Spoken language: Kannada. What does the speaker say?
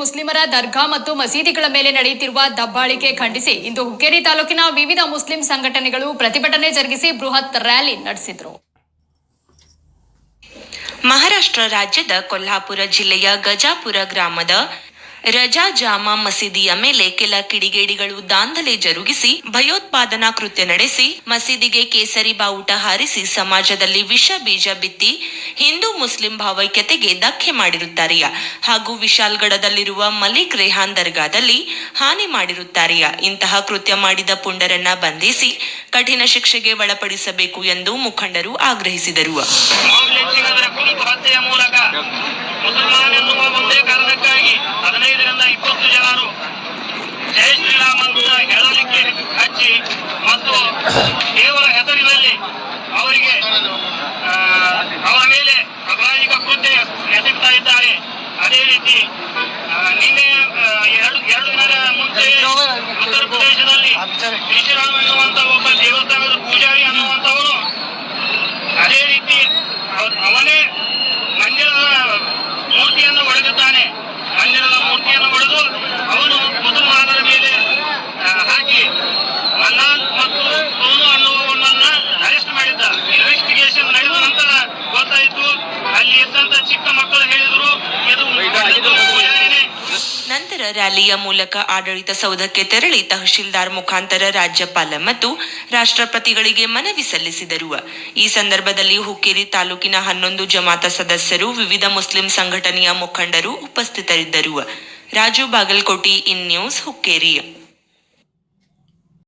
ಮುಸ್ಲಿಮರ ದರ್ಗಾ ಮತ್ತು ಮಸೀದಿಗಳ ಮೇಲೆ ನಡೆಯುತ್ತಿರುವ ದಬ್ಬಾಳಿಕೆ ಖಂಡಿಸಿ ಇಂದು ಹುಕ್ಕೇರಿ ತಾಲೂಕಿನ ವಿವಿಧ ಮುಸ್ಲಿಂ ಸಂಘಟನೆಗಳು ಪ್ರತಿಭಟನೆ ಜರುಗಿಸಿ ಬೃಹತ್ ರ್ಯಾಲಿ ನಡೆಸಿದ್ರು. ಮಹಾರಾಷ್ಟ್ರ ರಾಜ್ಯದ ಕೊಲ್ಹಾಪುರ ಜಿಲ್ಲೆಯ ಗಜಾಪುರ ಗ್ರಾಮದ ರಜಾ ಜಾಮಾ ಮಸೀದಿಯ ಮೇಲೆ ಕೆಲ ಕಿಡಿಗೇಡಿಗಳು ದಾಂಧಲೆ ಜರುಗಿಸಿ ಭಯೋತ್ಪಾದನಾ ಕೃತ್ಯ ನಡೆಸಿ, ಮಸೀದಿಗೆ ಕೇಸರಿ ಬಾವುಟ ಹಾರಿಸಿ ಸಮಾಜದಲ್ಲಿ ವಿಷ ಬೀಜ ಬಿತ್ತಿ ಹಿಂದೂ ಮುಸ್ಲಿಂ ಭಾವೈಕ್ಯತೆಗೆ ಧಕ್ಕೆ ಮಾಡಿರುತ್ತಾರೆಯ? ಹಾಗೂ ವಿಶಾಲ್ಗಢದಲ್ಲಿರುವ ಮಲಿಕ್ ರೆಹಾನ್ ದರ್ಗಾದಲ್ಲಿ ಹಾನಿ ಮಾಡಿರುತ್ತಾರೆಯ? ಇಂತಹ ಕೃತ್ಯ ಮಾಡಿದ ಪುಂಡರನ್ನ ಬಂಧಿಸಿ ಕಠಿಣ ಶಿಕ್ಷೆಗೆ ಒಳಪಡಿಸಬೇಕು ಎಂದು ಮುಖಂಡರು ಆಗ್ರಹಿಸಿದರು. ಹಚ್ಚಿ ಮತ್ತು ದೇವರ ಹೆಸರಿನಲ್ಲಿ ಅವರಿಗೆ ಅವರ ಮೇಲೆ ಅಪರಾಧಿಕ ಕೃತ್ಯ ಎಸಗ್ತಾ ಇದ್ದಾರೆ. ಅದೇ ರೀತಿ ನಿನ್ನೆ ಎರಡು ಎರಡು ದಿನದ ಮುಂಚೆ ಉತ್ತರ ಪ್ರದೇಶದಲ್ಲಿ ಶ್ರೀರಾಮ್ ಎನ್ನುವಂತ ಒಬ್ಬ ದೇವಸ್ಥಾನದ ಪೂಜಾರಿ ಅನ್ನುವಂಥವನು ಅದೇ ರೀತಿ ಅವ- ಅವನೇ ಮಂದಿರದ ಮೂರ್ತಿಯನ್ನು ಒಡೆದಿದ್ದಾನೆ. ಮಂದಿರದ ಮೂರ್ತಿಯನ್ನು ಒಡೆದು ಅವನು ನಂತರ ರ್ಯಾಲಿಯ ಮೂಲಕ ಆಡಳಿತ ಸೌಧಕ್ಕೆ ತೆರಳಿ ತಹಶೀಲ್ದಾರ್ ಮುಖಾಂತರ ರಾಜ್ಯಪಾಲ ಮತ್ತು ರಾಷ್ಟ್ರಪತಿಗಳಿಗೆ ಮನವಿ ಸಲ್ಲಿಸಿದರು. ಈ ಸಂದರ್ಭದಲ್ಲಿ ಹುಕ್ಕೇರಿ ತಾಲೂಕಿನ ಹನ್ನೊಂದು ಜಮಾತ ಸದಸ್ಯರು, ವಿವಿಧ ಮುಸ್ಲಿಂ ಸಂಘಟನೆಯ ಮುಖಂಡರು ಉಪಸ್ಥಿತರಿದ್ದರು. Raju Bagalkoti in news Hukkeri.